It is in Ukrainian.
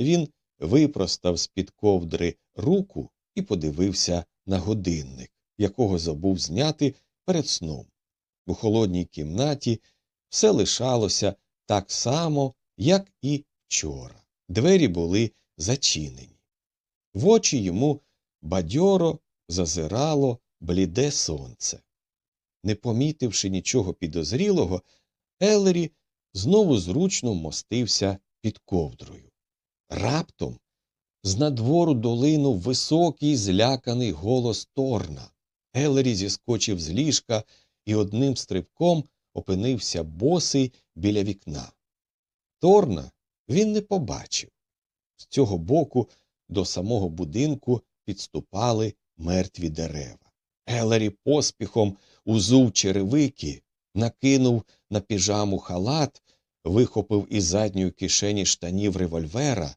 Він випростав з під ковдри руку і подивився на годинник, якого забув зняти перед сном. У холодній кімнаті все лишалося так само, як і вчора. Двері були зачинені. В очі йому бадьоро зазирало бліде сонце. Не помітивши нічого підозрілого, Елері знову зручно вмостився під ковдрою. Раптом з надвору долинув високий зляканий голос Торна. Елері зіскочив з ліжка і одним стрибком опинився босий біля вікна. Торна він не побачив. З цього боку до самого будинку підступали мертві дерева. Елері поспіхом узув черевики, накинув на піжаму халат, вихопив із задньої кишені штанів револьвера